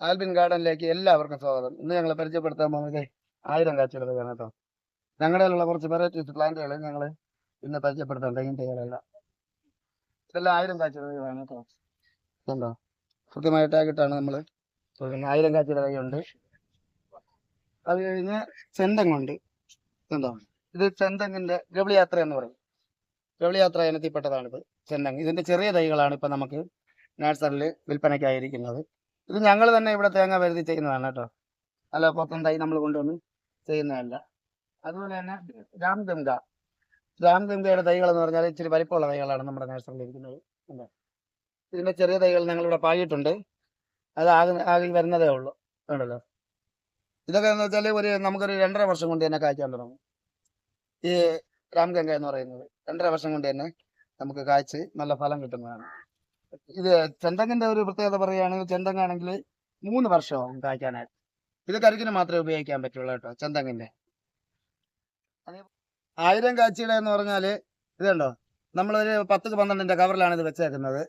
ആൽബിൻ ഗാർഡനിലേക്ക് എല്ലാവർക്കും സ്വാഗതം. ഇന്ന് ഞങ്ങൾ പരിചയപ്പെടുത്താൻ പോകുന്നത് ആയിരം കാച്ചുകൾ തൈയാണ് കേട്ടോ. ഞങ്ങളുടെ ഉള്ള കുറച്ച് വെറൈറ്റീസ് പ്ലാന്റുകൾ ഞങ്ങൾ ഇന്ന് പരിചയപ്പെടുത്താൻ തൈകളെല്ലാം ഇതെല്ലാം ആയിരം കാച്ചുകൾ തൈകളാണ് കേട്ടോ. ഉണ്ടോ കൃത്യമായ ടാഗിട്ടാണ് നമ്മൾ ആയിരം കാച്ചുകൾ ഉണ്ട് അത് കഴിഞ്ഞ് ചെന്തങ്ങുണ്ട്. ഇതുണ്ടോ ഇത് ചെന്തങ്ങിന്റെ ഗവിളിയാത്ര എന്ന് പറയും. ഗവിളിയാത്ര ഇനത്തിൽപ്പെട്ടതാണിത് ചെന്തങ് ഇതിന്റെ ചെറിയ തൈകളാണ് ഇപ്പൊ നമുക്ക് നഴ്സറിയിൽ വിൽപ്പനയ്ക്കായിരിക്കുന്നത് ഇത് ഞങ്ങൾ തന്നെ ഇവിടെ തേങ്ങ വരുത്തി ചെയ്യുന്നതാണ് കേട്ടോ. അല്ല പൊത്തം തൈ നമ്മൾ കൊണ്ടുവന്ന് ചെയ്യുന്നതല്ല. അതുപോലെ തന്നെ രാംഗംഗ രാംഗംഗയുടെ എന്ന് പറഞ്ഞാൽ ഇച്ചിരി വലിപ്പമുള്ള തൈകളാണ് നമ്മുടെ നഴ്സറിയിൽ ഇരിക്കുന്നത്? ഇതിന്റെ ചെറിയ തൈകൾ ഞങ്ങളിവിടെ പായിട്ടുണ്ട് അത് ആകെ ആകെ വരുന്നതേ ഉള്ളൂ. ഉണ്ടല്ലോ ഇതൊക്കെ എന്ന് വെച്ചാൽ ഒരു നമുക്കൊരു രണ്ടര വർഷം കൊണ്ട് തന്നെ കായ്ക്കാൻ തുടങ്ങും. ഈ രാംഗംഗ എന്ന് പറയുന്നത് രണ്ടര വർഷം കൊണ്ട് തന്നെ നമുക്ക് കായ്ച്ച് നല്ല ഫലം കിട്ടുന്നതാണ്. ഇത് ചെന്തങ്ങിന്റെ ഒരു പ്രത്യേകത പറയുകയാണെങ്കിൽ ചെന്തങ്ങാണെങ്കിൽ മൂന്ന് വർഷമാവും കായ്ക്കാനായിട്ട്. ഇത് കരിക്കിന് മാത്രമേ ഉപയോഗിക്കാൻ പറ്റുള്ളൂ കേട്ടോ ചെന്തങ്ങിന്റെ ആയിരം കാച്ചിയുടെ എന്ന് പറഞ്ഞാൽ ഇതുണ്ടോ? നമ്മളൊരു പത്ത് പന്ത്രണ്ടിന്റെ കവറിലാണ് ഇത് വെച്ചേക്കുന്നത്.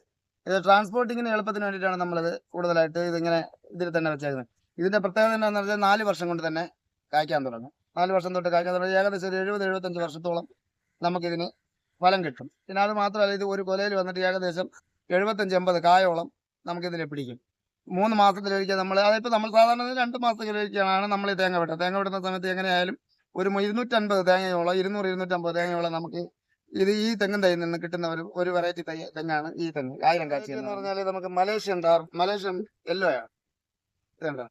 ഇത് ട്രാൻസ്പോർട്ടിങ്ങിന് എളുപ്പത്തിന് വേണ്ടിയിട്ടാണ് നമ്മളിത് കൂടുതലായിട്ട് ഇതിങ്ങനെ ഇതിൽ തന്നെ വെച്ചേക്കുന്നത്. ഇതിന്റെ പ്രത്യേകത എന്താണെന്ന് പറഞ്ഞാൽ നാല് വർഷം കൊണ്ട് തന്നെ കായ്ക്കാൻ തുടങ്ങും. നാല് വർഷം തൊട്ട് കായ്ക്കാൻ തുടങ്ങി. ഏകദേശം ഒരു എഴുപത് എഴുപത്തഞ്ച് വർഷത്തോളം നമുക്കിതിന് ഫലം കിട്ടും. പിന്നെ അത് മാത്രമല്ല ഇത് ഒരു കൊലയിൽ വന്നിട്ട് ഏകദേശം എഴുപത്തഞ്ച് എൺപത് കായോളം നമുക്കിതിനെ പിടിക്കും. മൂന്ന് മാസത്തിലൊരിക്കൽ നമ്മൾ അതിപ്പോൾ നമ്മൾ സാധാരണ രണ്ട് മാസത്തിലൊരിക്കലാണ് നമ്മൾ ഈ തേങ്ങ വിട്ടുക. തേങ്ങ വിടുന്ന സമയത്ത് എങ്ങനെയായാലും ഒരു ഇരുന്നൂറ്റൻപത് തേങ്ങയോളം ഇരുന്നൂറ് ഇരുന്നൂറ്റമ്പത് തേങ്ങയോളം നമുക്ക് ഇത് ഈ തെങ്ങും തൈയിൽ നിന്ന് കിട്ടുന്ന ഒരു ഒരു വെറൈറ്റി തൈ തെങ്ങാണ് ഈ തെങ്ങ് ആയിരം കാച്ചി എന്ന് പറഞ്ഞാൽ നമുക്ക് മലേഷ്യൻ ഡാർ മലേഷ്യൻ യെല്ലോ ആണ്. ഇതുണ്ടോ?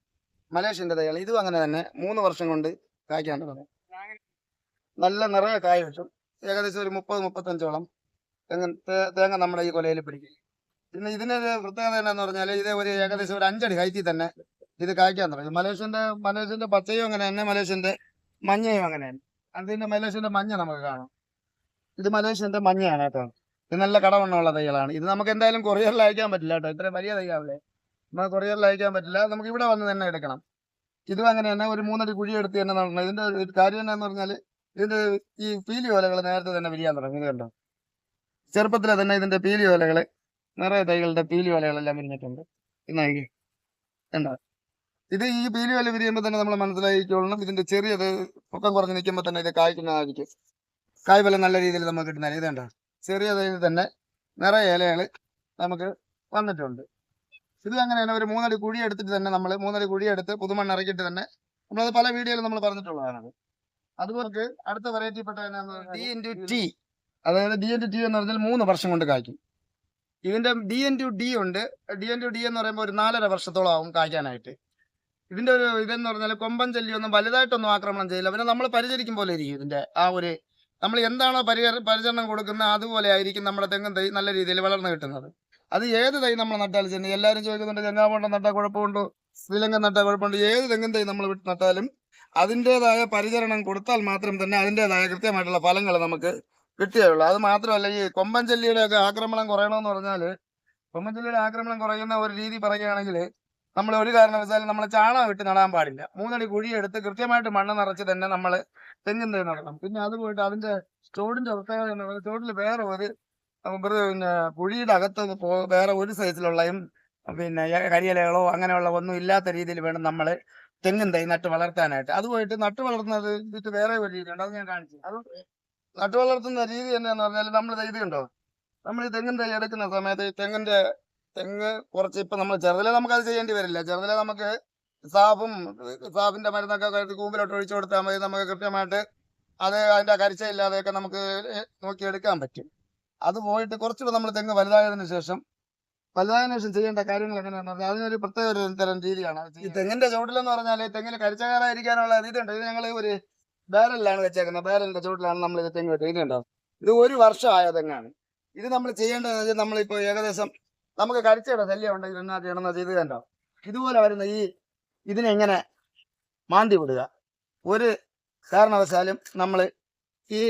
മലേഷ്യന്റെ തൈകൾ ഇതും അങ്ങനെ തന്നെ മൂന്ന് വർഷം കൊണ്ട് കായ്ക്കാൻ തുടങ്ങും നല്ല നിറയെ കായ കിട്ടും. ഏകദേശം ഒരു മുപ്പത് മുപ്പത്തഞ്ചോളം തെങ്ങ് തേ- തേങ്ങ നമ്മുടെ ഈ കൊലയിൽ പിടിക്കും. പിന്നെ ഇതിനൊരു പ്രത്യേകത എന്നാന്ന് പറഞ്ഞാൽ ഇത് ഒരു ഏകദേശം ഒരു അഞ്ചടി ഹൈറ്റിൽ തന്നെ ഇത് കായ്ക്കാൻ തുടങ്ങി. മലേഷ്യന്റെ മലേഷ്യന്റെ പച്ചയും അങ്ങനെ തന്നെ മലേഷ്യന്റെ മഞ്ഞയും അങ്ങനെ തന്നെ. അതിന്റെ മലേഷ്യന്റെ മഞ്ഞ നമുക്ക് കാണാം. ഇത് മലേഷ്യന്റെ മഞ്ഞയാണ് കേട്ടോ. ഇത് നല്ല കടവണ്ണമുള്ള തൈകളാണ്. ഇത് നമുക്ക് എന്തായാലും കൊറിയറിൽ അയക്കാൻ പറ്റില്ല കേട്ടോ. ഇത്രയും വലിയ തൈയാവില്ലേ നമുക്ക് കൊറിയറിൽ അയക്കാൻ പറ്റില്ല. നമുക്ക് ഇവിടെ വന്ന് തന്നെ എടുക്കണം. ഇതും അങ്ങനെ തന്നെ ഒരു മൂന്നടി കുഴി എടുത്ത് തന്നെ നടണം. ഇതിന്റെ ഒരു കാര്യം എന്നാന്ന് പറഞ്ഞാൽ ഇതിന്റെ ഈ പീലി ഓലകൾ നേരത്തെ തന്നെ വിരിയാൻ തുടങ്ങി ഇത് കണ്ടോ? ചെറുപ്പത്തിലെ തന്നെ ഇതിന്റെ പീലി ഓലകൾ നിറയെ തൈകളുടെ പീലി വലകളെല്ലാം വിരിഞ്ഞിട്ടുണ്ട് ഇന്നായി എന്താ ഇത് ഈ പീലി വല വിരിയുമ്പോൾ തന്നെ നമ്മൾ മനസ്സിലാക്കിക്കൊള്ളണം ഇതിന്റെ ചെറിയത് പൊക്കം കുറഞ്ഞ് നിൽക്കുമ്പോൾ തന്നെ ഇത് കായ്ക്കുന്നതായിരിക്കും. കായ് വല നല്ല രീതിയിൽ നമുക്ക് കിട്ടുന്ന ഇത് കണ്ടോ? ചെറിയ തൈയിൽ തന്നെ നിറയെ ഇലകൾ നമുക്ക് വന്നിട്ടുണ്ട്. ഇത് അങ്ങനെയാണ്. ഒരു മൂന്നടി കുഴി എടുത്തിട്ട് തന്നെ നമ്മൾ മൂന്നടി കുഴി എടുത്ത് പുതുമണ്ണ് ഇറക്കിയിട്ട് തന്നെ നമ്മളത് പല വീഡിയോയിലും നമ്മൾ പറഞ്ഞിട്ടുള്ളതാണ്. അതുപോലെ അടുത്ത വെറൈറ്റി പെട്ട ഡി ഇന്റു ടി അതായത് ഡി ഇന്റു ടി എന്ന് പറഞ്ഞാൽ മൂന്ന് വർഷം കൊണ്ട് കായ്ക്കും. ഇതിന്റെ ഡി എൻ ടു ഡി ഉണ്ട്. ഡി എൻ ടു ഡി എന്ന് പറയുമ്പോൾ ഒരു നാലര വർഷത്തോളം ആവും കായ്ക്കാനായിട്ട്. ഇതിന്റെ ഒരു ഇതെന്ന് പറഞ്ഞാൽ കൊമ്പൻ ചെല്ലിയൊന്നും വലുതായിട്ടൊന്നും ആക്രമണം ചെയ്യില്ല. പിന്നെ നമ്മൾ പരിചരിക്കും പോലെ ഇരിക്കും ഇതിന്റെ ആ ഒരു നമ്മൾ എന്താണോ പരിചര പരിചരണം കൊടുക്കുന്നത് അതുപോലെ ആയിരിക്കും നമ്മുടെ തെങ്ങും തൈ നല്ല രീതിയിൽ വളർന്നു കിട്ടുന്നത്. അത് ഏത് തൈ നമ്മൾ നട്ടാലും ചെന്ന് എല്ലാവരും ചോദിക്കുന്നുണ്ട് ഗംഗാപോണ്ടം നട്ടാൽ കുഴപ്പമുണ്ടോ? ശ്രീലങ്കൻ നട്ടാൽ കുഴപ്പമുണ്ടോ? ഏത് തെങ്ങും തൈ നമ്മൾ നട്ടാലും അതിന്റെതായ പരിചരണം കൊടുത്താൽ മാത്രം തന്നെ അതിന്റെതായ കൃത്യമായിട്ടുള്ള ഫലങ്ങൾ നമുക്ക് കിട്ടുകയുള്ളൂ അത് മാത്രമല്ല ഈ കൊമ്പൻ ചെല്ലിയുടെ ഒക്കെ ആക്രമണം കുറയണമെന്ന് പറഞ്ഞാൽ കൊമ്പൻ ചെല്ലിയുടെ ആക്രമണം കുറയുന്ന ഒരു രീതി പറയുകയാണെങ്കിൽ നമ്മൾ ഒരു കാരണവശാലും നമ്മൾ ചാണകം ഇട്ട് നടാൻ പാടില്ല. മൂന്നടി കുഴിയെടുത്ത് കൃത്യമായിട്ട് മണ്ണ് നിറച്ച് തന്നെ നമ്മൾ തെങ്ങിൻ നടണം. പിന്നെ അത് പോയിട്ട് അതിന്റെ ചോടിന്റെ പ്രത്യേകത എന്ന് പറയുന്നത് ചോട്ടിൽ വേറെ ഒരു പിന്നെ കുഴിയുടെ അകത്ത് വേറെ ഒരു സൈസിലുള്ളയും പിന്നെ കരിയലകളോ അങ്ങനെയുള്ള ഒന്നും ഇല്ലാത്ത രീതിയിൽ വേണം നമ്മൾ തെങ്ങിൻ തൈ നട്ട് വളർത്താനായിട്ട്. അത് പോയിട്ട് നട്ട് വളർത്തുന്നത് വേറെ ഒരു രീതിയുണ്ട്. അത് ഞാൻ കാണിച്ചു അത് നട്ട് വളർത്തുന്ന രീതി എന്നാന്ന് പറഞ്ഞാൽ നമ്മൾ ഇത് കണ്ടോ? നമ്മൾ ഈ തെങ്ങിൻ തൈ എടുക്കുന്ന സമയത്ത് ഈ തെങ്ങിന്റെ തെങ്ങ് കുറച്ച് ഇപ്പൊ നമ്മൾ ചെറുതിലെ നമുക്ക് അത് ചെയ്യേണ്ടി വരില്ല. ചെറുതിലെ നമുക്ക് സാഫും സാഫിന്റെ മരുന്നൊക്കെ കരുതി കൂമ്പിലോട്ട് ഒഴിച്ചു കൊടുത്താൽ മതി. നമുക്ക് കൃത്യമായിട്ട് അത് അതിന്റെ കരിച്ചയില്ലാതെയൊക്കെ നമുക്ക് നോക്കിയെടുക്കാൻ പറ്റും. അത് പോയിട്ട് കുറച്ചുകൂടെ നമ്മൾ തെങ്ങ് വലുതായതിനു ശേഷം വലുതായതിനു ശേഷം ചെയ്യേണ്ട കാര്യങ്ങൾ എങ്ങനെയാണെന്ന് പറഞ്ഞാൽ അതിനൊരു പ്രത്യേക ഒരു തരം രീതിയാണ് ഈ തെങ്ങിന്റെ ചുവട്ടിലെന്ന് പറഞ്ഞാൽ തെങ്ങിന് കരിച്ചകാരായിരിക്കാനുള്ള ഉണ്ട് ഇത് ഞങ്ങൾ ഒരു ബാരലിലാണ് വെച്ചേക്കുന്നത്. ബാരലിന്റെ ചോട്ടിലാണ് നമ്മൾ ഇത് തെങ്ങ് വെച്ചത് ഇത് ഒരു വർഷമായ തെങ്ങാണ്? ഇത് നമ്മൾ ചെയ്യേണ്ടതെന്ന് വെച്ചാൽ നമ്മളിപ്പോൾ ഏകദേശം നമുക്ക് കരിച്ചയുടെ ശല്യം ഉണ്ടെങ്കിൽ എന്നാ ചെയ്യണമെന്ന് ചെയ്ത് കണ്ടോ? ഇതുപോലെ വരുന്ന ഈ ഇതിനെങ്ങനെ മാന്തി വിടുക. ഒരു കാരണവശാലും നമ്മൾ ഈ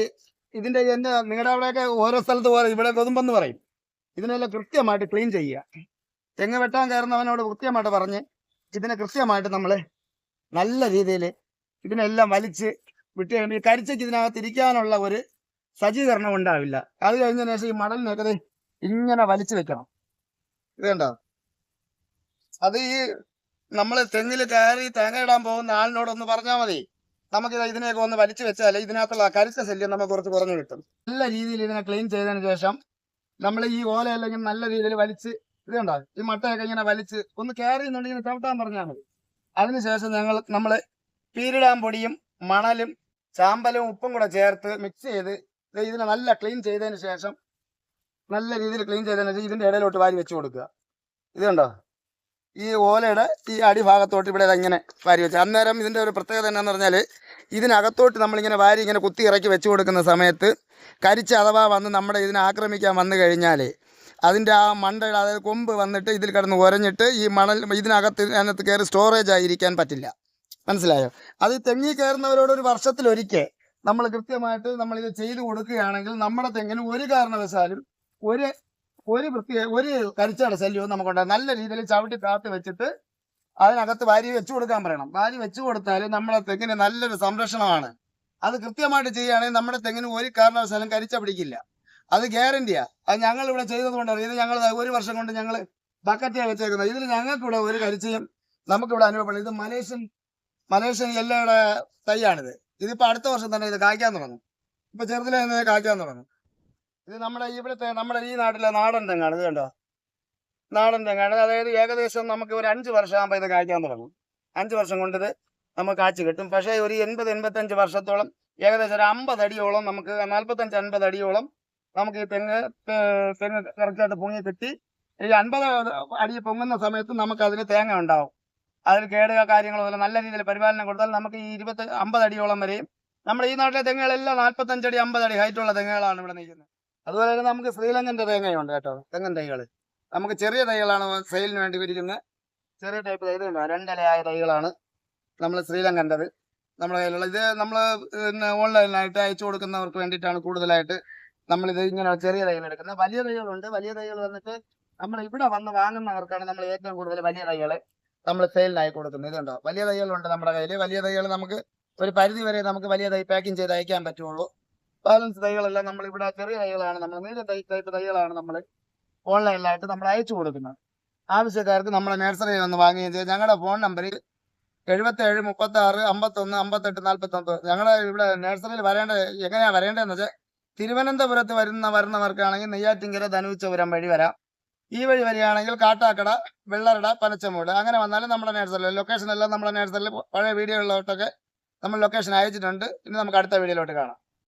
ഇതിന്റെ എന്റെ നിങ്ങളുടെ അവിടെയൊക്കെ ഓരോ സ്ഥലത്ത് ഓരോ ഇവിടെ കൊതുമ്പെന്ന് പറയും. ഇതിനെല്ലാം കൃത്യമായിട്ട് ക്ലീൻ ചെയ്യുക. തെങ്ങ് വെട്ടാൻ കയറുന്നവനോട് കൃത്യമായിട്ട് പറഞ്ഞ് ഇതിനെ കൃത്യമായിട്ട് നമ്മൾ നല്ല രീതിയിൽ ഇതിനെല്ലാം വലിച്ച് വിട്ട് ഈ കരിച്ചയ്ക്ക് ഇതിനകത്ത് ഇരിക്കാനുള്ള ഒരു സജ്ജീകരണം ഉണ്ടാവില്ല. അത് കഴിഞ്ഞതിന് ശേഷം ഈ മടലിനൊക്കെ ഇങ്ങനെ വലിച്ചു വെക്കണം. ഇത് കണ്ടോ? അത് ഈ നമ്മൾ തെങ്ങിൽ കയറി തേങ്ങ ഇടാൻ പോകുന്ന ആളിനോടൊന്ന് പറഞ്ഞാൽ മതി. നമുക്ക് ഇതിനെയൊക്കെ ഒന്ന് വലിച്ചു വെച്ചാൽ ഇതിനകത്തുള്ള കരിച്ച ശല്യം നമുക്ക് കുറച്ച് കുറഞ്ഞു കിട്ടും. നല്ല രീതിയിൽ ഇതിനെ ക്ലീൻ ചെയ്തതിന് ശേഷം നമ്മൾ ഈ ഓല അല്ലെങ്കിൽ നല്ല രീതിയിൽ വലിച്ച് ഇത് കണ്ടോ? ഈ മട്ടയൊക്കെ ഇങ്ങനെ വലിച്ച് ഒന്ന് കയറി എന്നുണ്ടെങ്കിൽ ചവിട്ടാൻ പറഞ്ഞാൽ മതി. അതിനുശേഷം ഞങ്ങൾ നമ്മൾ പീരിടാൻ പൊടിയും മണലും ചാമ്പലും ഉപ്പും കൂടെ ചേർത്ത് മിക്സ് ചെയ്ത് ഇതിനെ നല്ല ക്ലീൻ ചെയ്തതിന് ശേഷം നല്ല രീതിയിൽ ക്ലീൻ ചെയ്തതിന് ശേഷം ഇതിന്റെ ഇടയിലോട്ട് വാരി വെച്ച് കൊടുക്കുക. ഇത് കണ്ടോ? ഈ ഓലയുടെ ഈ അടിഭാഗത്തോട്ട് ഇവിടെ ഇങ്ങനെ വാരി വെച്ചു അന്നേരം ഇതിന്റെ ഒരു പ്രത്യേകത എന്നാന്ന് പറഞ്ഞാൽ ഇതിനകത്തോട്ട് നമ്മളിങ്ങനെ വാരി ഇങ്ങനെ കുത്തി ഇറക്കി വെച്ച് കൊടുക്കുന്ന സമയത്ത് കരിച്ച് അഥവാ വന്ന് നമ്മുടെ ഇതിനെ ആക്രമിക്കാൻ വന്നു കഴിഞ്ഞാൽ അതിന്റെ ആ മണ്ടയുടെ അതായത് കൊമ്പ് വന്നിട്ട് ഇതിൽ കിടന്ന് ഉരഞ്ഞിട്ട് ഈ മണൽ ഇതിനകത്ത് അതിനകത്ത് കയറി സ്റ്റോറേജ് ആയിരിക്കാൻ പറ്റില്ല. മനസ്സിലായോ? അത് തെങ്ങി കയറുന്നവരോട് ഒരു വർഷത്തിലൊരിക്കൽ നമ്മൾ കൃത്യമായിട്ട് നമ്മൾ ഇത് ചെയ്തു കൊടുക്കുകയാണെങ്കിൽ നമ്മുടെ തെങ്ങിന് ഒരു കാരണവശാലും ഒരു ഒരു പ്രത്യേക ഒരു കരിച്ചട ശല്യവും നമുക്കുണ്ട് നല്ല രീതിയിൽ ചവിട്ടി കാത്ത് വെച്ചിട്ട് അതിനകത്ത് വാരി വെച്ചു കൊടുക്കാൻ പറയണം. വാരി വെച്ചു കൊടുത്താൽ നമ്മുടെ തെങ്ങിന് നല്ലൊരു സംരക്ഷണമാണ്. അത് കൃത്യമായിട്ട് ചെയ്യുകയാണെങ്കിൽ നമ്മുടെ തെങ്ങിന് ഒരു കാരണവശാലും കരിച്ച പിടിക്കില്ല. അത് ഗ്യാരണ്ടിയാ. അത് ഞങ്ങൾ ഇവിടെ ചെയ്തത് കൊണ്ടാണ് ഇത് ഞങ്ങൾ ഒരു വർഷം കൊണ്ട് ഞങ്ങൾ ബക്കറ്റിയാണ് വെച്ചേക്കുന്നത്. ഇതിൽ ഞങ്ങൾക്കിവിടെ ഒരു കരിച്ചയും നമുക്കിവിടെ അനുഭവപ്പെടും. ഇത് മലേഷ്യൻ മലേഷ്യൻ എല്ലയുടെ തൈയാണിത്. ഇതിപ്പോ അടുത്ത വർഷം തന്നെ ഇത് കായ്ക്കാൻ തുടങ്ങും. ഇപ്പൊ ചെറുതിലെ തന്നെ കായ്ക്കാൻ തുടങ്ങും. ഇത് നമ്മുടെ ഇവിടുത്തെ നമ്മുടെ ഈ നാട്ടിലെ നാടൻ തെങ്ങാണ്. ഇത് കണ്ടോ? നാടൻ തെങ്ങാണ്. അതായത് ഏകദേശം നമുക്ക് ഒരു അഞ്ച് വർഷം ആകുമ്പോൾ ഇത് കായ്ക്കാൻ തുടങ്ങും. അഞ്ച് വർഷം കൊണ്ട് ഇത് നമുക്ക് കാച്ചു കിട്ടും. പക്ഷേ ഒരു എൺപത് എൺപത്തഞ്ച് വർഷത്തോളം ഏകദേശം ഒരു അമ്പത് അടിയോളം നമുക്ക് നാൽപ്പത്തഞ്ച് അൻപത് അടിയോളം നമുക്ക് ഈ തെങ്ങ് തെങ്ങ് കറക്റ്റായിട്ട് പൊങ്ങി കിട്ടി. ഈ അൻപത് അടി പൊങ്ങുന്ന സമയത്ത് നമുക്ക് അതിന് തേങ്ങ ഉണ്ടാവും. അതിൽ കേടുക കാര്യങ്ങളോ അല്ല നല്ല രീതിയിൽ പരിപാലനം കൊടുത്താൽ നമുക്ക് ഈ ഇരുപത്തി അമ്പത് അടിയോളം വരെയും നമ്മുടെ ഈ നാട്ടിലെ തെങ്ങുകളെല്ലാം നാൽപ്പത്തഞ്ചടി അമ്പത് അടി ഹൈറ്റുള്ള തെങ്ങുകളാണ് ഇവിടെ നിൽക്കുന്നത്. അതുപോലെ തന്നെ നമുക്ക് ശ്രീലങ്കന്റെ തേങ്ങയുണ്ട് കേട്ടോ തെങ്ങൻ തൈകൾ നമുക്ക് ചെറിയ തൈകളാണ് സെയിലിന് വേണ്ടി വിരിക്കുന്നത് ചെറിയ ടൈപ്പ് തൈകൾ രണ്ടിലയായ തൈകളാണ് നമ്മൾ ശ്രീലങ്കന്റെത്. നമ്മുടെ കയ്യിലുള്ള ഇത് നമ്മൾ പിന്നെ ഓൺലൈനായിട്ട് അയച്ചു കൊടുക്കുന്നവർക്ക് വേണ്ടിയിട്ടാണ് കൂടുതലായിട്ട് നമ്മളിത് ഇങ്ങനെ ചെറിയ തൈകൾ എടുക്കുന്നത്. വലിയ തൈകളുണ്ട്. വലിയ തൈകൾ വന്നിട്ട് നമ്മൾ ഇവിടെ വന്ന് വാങ്ങുന്നവർക്കാണ് നമ്മൾ ഏറ്റവും കൂടുതൽ വലിയ തൈകൾ നമ്മൾ സെയിലിനായി കൊടുക്കുന്നത് ഇതുണ്ടോ വലിയ തൈകളുണ്ട് നമ്മുടെ കയ്യിൽ വലിയ തൈകൾ നമുക്ക് ഒരു പരിധി വരെ നമുക്ക് വലിയ തൈ പാക്കിംഗ് ചെയ്ത് അയക്കാൻ പറ്റുള്ളൂ. ബാലൻസ് തൈകളെല്ലാം നമ്മൾ ഇവിടെ ചെറിയ തൈകളാണ്. നമ്മൾ മീഡിയം തൈ ടൈപ്പ് തൈകളാണ് നമ്മൾ ഓൺലൈനിലായിട്ട് നമ്മൾ അയച്ചു കൊടുക്കുന്നത്. ആവശ്യക്കാർക്ക് നമ്മളെ നഴ്സറിയിൽ വന്ന് വാങ്ങുകയും ചെയ്യും. ഞങ്ങളുടെ ഫോൺ നമ്പറിൽ എഴുപത്തേഴ് മുപ്പത്തി ആറ് അമ്പത്തൊന്ന് അമ്പത്തെട്ട് നാൽപ്പത്തൊമ്പത് ഞങ്ങളുടെ ഇവിടെ നഴ്സറിയിൽ വരേണ്ട എങ്ങനെയാണ് വരേണ്ടതെന്ന് വെച്ചാൽ തിരുവനന്തപുരത്ത് വരുന്ന വരുന്നവർക്കാണെങ്കിൽ നെയ്യാറ്റിങ്കര ധനുച്ചപുരം വഴി വരാം. ഈ വഴി വരികയാണെങ്കിൽ കാട്ടാക്കട വെള്ളറട പനച്ചമൂട് അങ്ങനെ വന്നാലും നമ്മുടെ നേഴ്സറിൽ ലൊക്കേഷൻ എല്ലാം നമ്മുടെ നേഴ്സറിൽ പഴയ വീഡിയോ ഉള്ളവർക്കൊക്കെ നമ്മൾ ലൊക്കേഷൻ അയച്ചിട്ടുണ്ട്. ഇനി നമുക്ക് അടുത്ത വീഡിയോയിലോട്ട് കാണാം.